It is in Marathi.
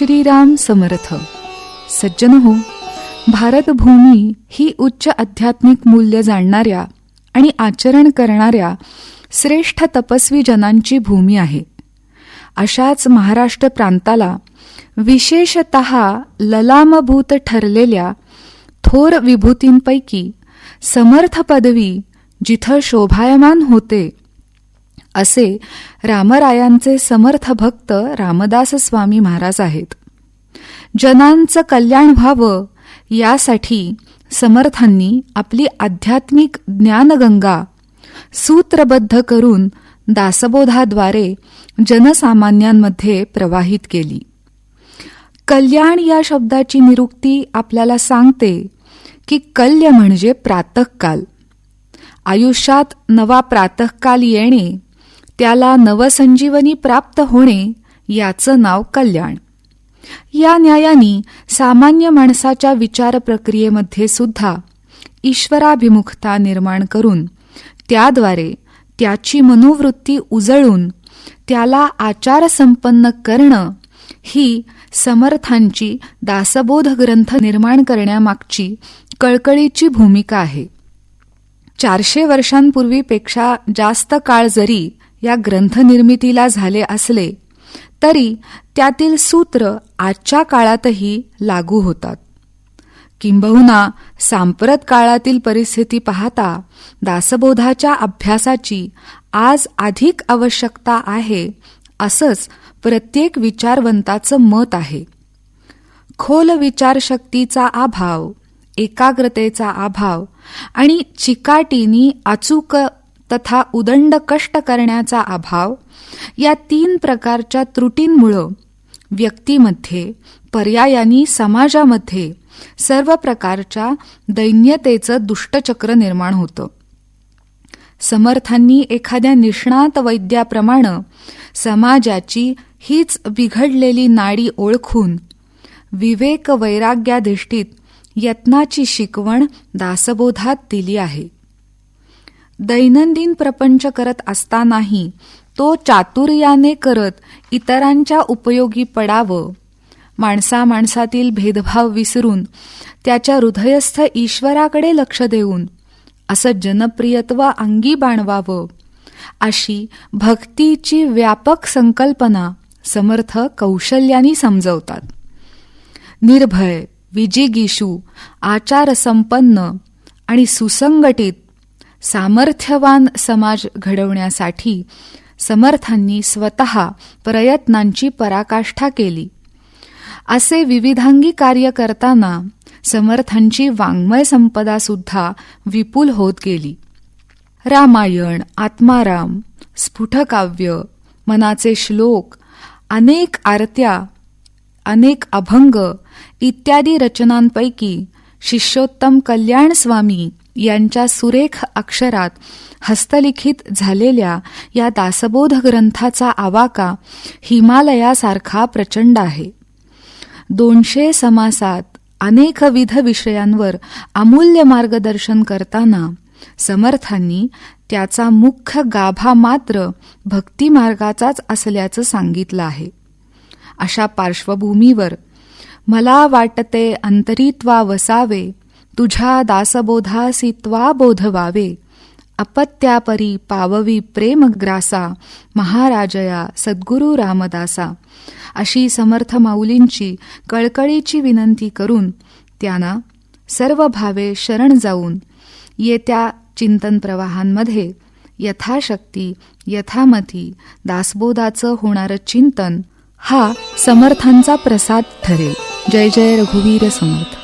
श्रीराम समर्थ. सज्जन हो भारतभूमी ही उच्च आध्यात्मिक मूल्य जाणणाऱ्या आणि आचरण करणाऱ्या श्रेष्ठ तपस्वी जनांची भूमी आहे. अशाच महाराष्ट्र प्रांताला विशेषत ललामभूत ठरलेल्या थोर विभूतींपैकी समर्थ पदवी जिथं शोभायमान होते असे रामरायांचे समर्थ भक्त रामदास स्वामी महाराज आहेत. जनांचं कल्याण व्हावं यासाठी समर्थांनी आपली आध्यात्मिक ज्ञानगंगा सूत्रबद्ध करून दासबोधाद्वारे जनसामान्यांमध्ये प्रवाहित केली. कल्याण या शब्दाची निरुक्ती आपल्याला सांगते की कल्य म्हणजे प्रातःकाल. आयुष्यात नवा प्रातःकाल येणे त्याला नवसंजीवनी प्राप्त होणे याचं नाव कल्याण. या न्यायानी सामान्य माणसाच्या विचार प्रक्रियेमध्ये सुद्धा ईश्वराभिमुखता निर्माण करून त्याद्वारे त्याची मनोवृत्ती उजळून त्याला आचार संपन्न करणं ही समर्थांची दासबोध ग्रंथ निर्माण करण्यामागची कळकळीची भूमिका आहे. चारशे वर्षांपूर्वीपेक्षा जास्त काळ जरी या ग्रंथनिर्मितीला झाले असले तरी त्यातील सूत्र आजच्या काळातही लागू होतात. किंबहुना सांप्रत काळातील परिस्थिती पाहता दासबोधाच्या अभ्यासाची आज अधिक आवश्यकता आहे असंच प्रत्येक विचारवंताचं मत आहे. खोल विचारशक्तीचा अभाव एकाग्रतेचा अभाव आणि चिकाटीनी अचूक तथा उदंड कष्ट करण्याचा अभाव या तीन प्रकारच्या त्रुटींमुळं व्यक्तीमध्ये पर्यायानी समाजामध्ये सर्व प्रकारच्या दैन्यतेचं दुष्टचक्र निर्माण होतं. समर्थांनी एखाद्या निष्णात वैद्याप्रमाणे समाजाची हीच बिघडलेली नाडी ओळखून विवेक वैराग्याधिष्ठित यत्नाची शिकवण दासबोधात दिली आहे. दैनंदिन प्रपंच करत असतानाही तो चातुर्याने करत इतरांच्या उपयोगी पडावं. माणसा माणसातील भेदभाव विसरून त्याच्या हृदयस्थ ईश्वराकडे लक्ष देऊन असं जनप्रियत्व अंगी बाणवावं. अशी भक्तीची व्यापक संकल्पना समर्थ कौशल्यानी समजवतात. निर्भय विजिगीषू आचारसंपन्न आणि सुसंगटित सामर्थ्यवान समाज घडवण्यासाठी समर्थांनी स्वतः प्रयत्नांची पराकाष्ठा केली. असे विविधांगी कार्य करताना समर्थांची वाङ्मय संपदा सुद्धा विपुल होत गेली. रामायण आत्माराम स्फुटकाव्य मनाचे श्लोक अनेक आरत्या अनेक अभंग इत्यादी रचनांपैकी शिष्योत्तम कल्याण स्वामी यांच्या सुरेख अक्षरात हस्तलिखित झालेल्या या दासबोध ग्रंथाचा आवाका हिमालयासारखा प्रचंड आहे. दोनशे समासात अनेकविध विषयांवर अमूल्य मार्गदर्शन करताना समर्थांनी त्याचा मुख्य गाभा मात्र भक्तिमार्गाचाच असल्याचं सांगितलं आहे. अशा पार्श्वभूमीवर मला वाटते अंतरित्वा वसावे तुझ्या दासबोधासी त्वा बोधवावे. अपत्यापरी पाववी प्रेमग्रासा महाराजया सद्गुरू रामदासा. अशी समर्थ माऊलींची कळकळीची विनंती करून त्यांना सर्व भावे शरण जाऊन येत्या चिंतन प्रवाहांमध्ये यथाशक्ती यथामती दासबोधाचं होणारं चिंतन हा समर्थांचा प्रसाद ठरेल. जय जय रघुवीर समर्थ.